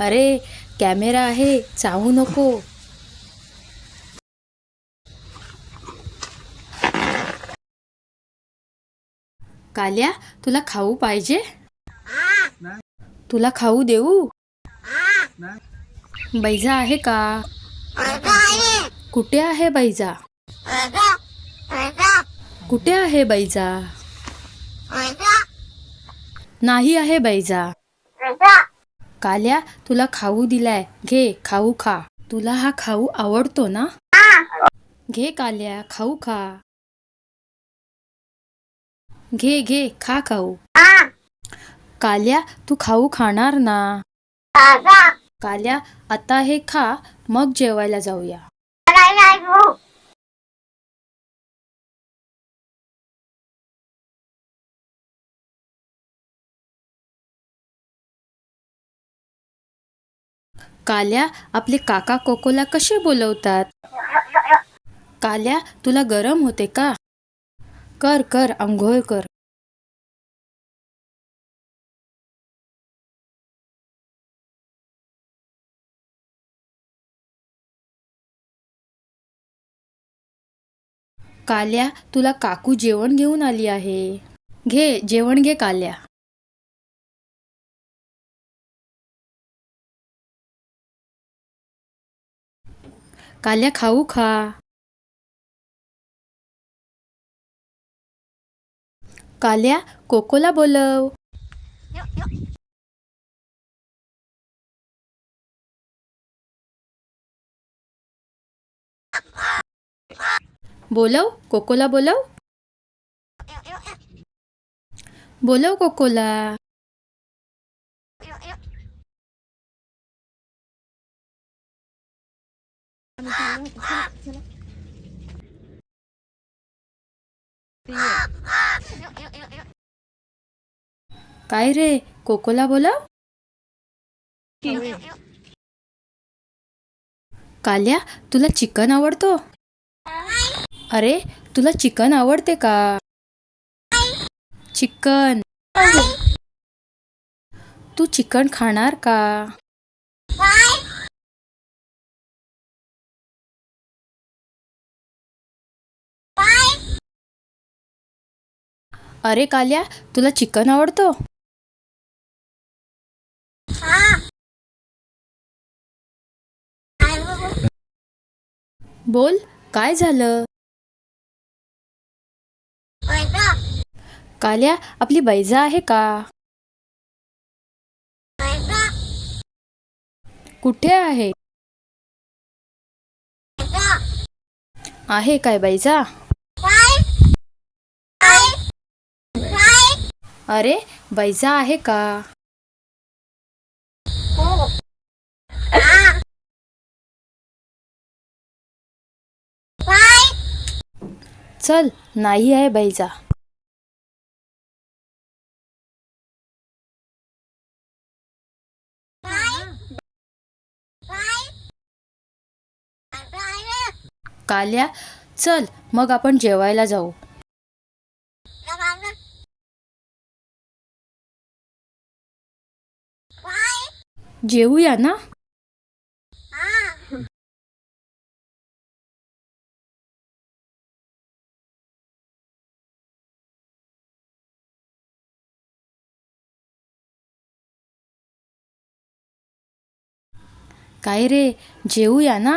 अरे कॅमेरा आहे चावू नको. काल्या तुला खाऊ पाहिजे? तुला खाऊ देऊ? बैजा आहे का? कुठे आहे बैजा? कुठे आहे बैजा? नाही आहे बैजा. काल्या तुला खाऊ दिलाय. घे खाऊ खा. तुला हा खाऊ आवडतो ना? घे काल्या खाऊ खा. घे घे खा खाऊ. काल्या तू खाऊ खाणार ना? काल्या आता हे खा मग जेवायला जाऊया. काल्या आपले काका कोकोला कसे बोलवतात? काल्या तुला गरम होते का? कर कर आंघोळ कर. काल्या तुला काकू जेवण घेऊन आली आहे. घे जेवण घे काल्या. काल्या खाऊ खा. काल्या कोकोला बोलव. बोलव कोकोला बोलव. बोलव कोकोला. काय रे कोकोला बोला? काल्या तुला चिकन आवडतो? अरे तुला चिकन आवडते का? चिकन. तू चिकन खाणार का? अरे काल्या तुला चिकन आवडतो? बोल काय झालं? काल्या आपली बैजा आहे का? कुठे आहे? आहे काय बैजा? अरे बैजा आहे का? चल नाही आहे बैजा. काल्या चल मग आपण जेवायला जाऊ. जेवूया ना? काय रे जेवूया ना?